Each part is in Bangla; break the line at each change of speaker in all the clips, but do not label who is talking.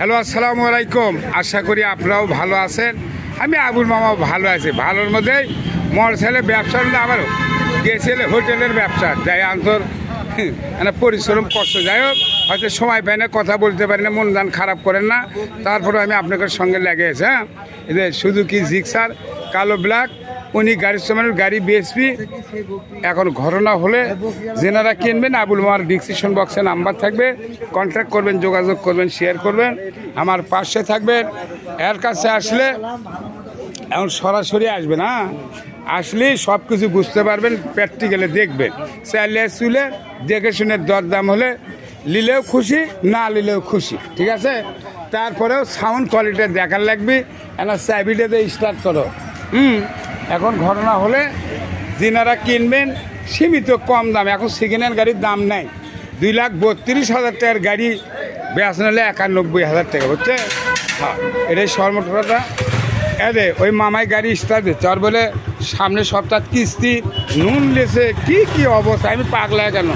হ্যালো, আসসালামু আলাইকুম। আশা করি আপনারাও ভালো আছেন। আমি আবুল মামাও ভালো আছি। ভালোর মধ্যেই মোর ছেলে ব্যবসার মধ্যে আমারও গেছিলে, হোটেলের ব্যবসা। যাই আন্তর মানে পরিশ্রম কষ্ট যাই হোক, হয়তো সময় পাই না, কথা বলতে পারি না, মন দান খারাপ করেন না। তারপরে আমি আপনাদের সঙ্গে লেগে হ্যাঁ? যে সুজুকি জিক্সার, কালো ব্ল্যাক উনি গাড়ির সময় গাড়ি বিএসপি এখন ঘটনা হলে যেনারা কিনবেন, আবুল মামার ডিসক্রিপশন বক্সে নাম্বার থাকবে। কন্ট্যাক্ট করবেন, যোগাযোগ করবেন শেয়ার করবেন। আমার পাশে থাকবেন। এর কাছে আসলে এখন সরাসরি আসবে না। আসলেই সব কিছু বুঝতে পারবেন প্র্যাকটিক্যালে দেখবেন। চাইলে চুলে, দেখে শুনে দরদাম হলে নিলেও খুশি, না নিলেও খুশি। ঠিক আছে? তারপরেও সাউন্ড কোয়ালিটি দেখার লাগবে। এনা চাবিটা দিয়ে স্টার্ট করো। হুম? এখন ঘটনা হলে যিনারা কিনবেন সীমিত কম দাম, এখন সেকেন্ড হ্যান্ড গাড়ির দাম নাই। দুই লাখ বত্রিশ হাজার টাকার গাড়ি বেচন হলে একানব্বই হাজার টাকা, বুঝছে? হ্যাঁ এটাই সর্বমোট কথা। এদে, ওই মামাই গাড়ি স্টার্ট দিচ্ছে আর বলে সামনে সপ্তাহ কিস্তি, নুন লেছে, কি কি অবস্থা? আমি পাগলা কেন?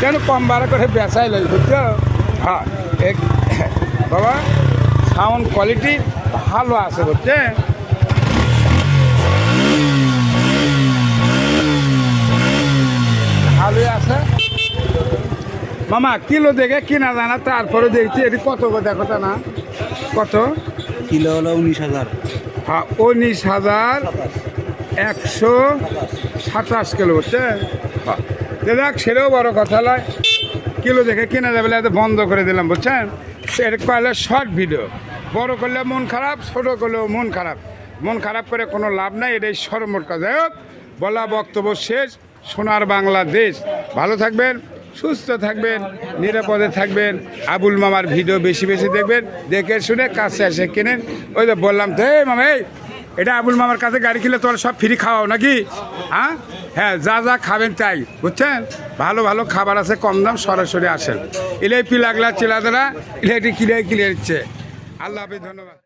কেন কম ভাড়া করে বেচাই লাগে বুঝছ? হ্যাঁ বাবা সাউন্ড কোয়ালিটি ভালো আছে, বুঝছে ভালোই আছে মামা কিলো দেখে কিনা জানা তারপরে দেখছি এটি কত দেখো তা না। কত?
কিলো হলো উনিশ হাজার।
হ্যাঁ উনিশ হাজার একশো সাতাশ কিলো হচ্ছে হ্যাঁ দেখ সেটাও বড় কথা নয়। কিলো দেখে কেনা যাবে এত বন্ধ করে দিলাম বুঝছেন? এটা কয়লে শর্ট ভিডিও। বড় করলে মন খারাপ ছোট করলেও মন খারাপ। মন খারাপ করে কোনো লাভ নাই এটাই সর্বমোট কথা। যাই হোক বলা বক্তব্য শেষ সোনার বাংলাদেশ। ভালো থাকবেন। সুস্থ থাকবেন, নিরাপদে থাকবেন। আবুল মামার ভিডিও বেশি বেশি দেখবেন, দেখে শুনে কাছে এসে কেনেন। ওই তো বললাম তো, এই মামা, এই, এটা আবুল মামার কাছে গাড়ি কিনলে তোর সব ফ্রি খাওয়াও নাকি? হ্যাঁ? হ্যাঁ যা যা খাবেন তাই, বুঝছেন? ভালো ভালো খাবার আছে, কম দাম সরাসরি আসেন। ইলেপি লাগলা চিলাদারা ইলেকট্রিক কিনে কিনে দিচ্ছে আল্লাহ হাফিজ, ধন্যবাদ।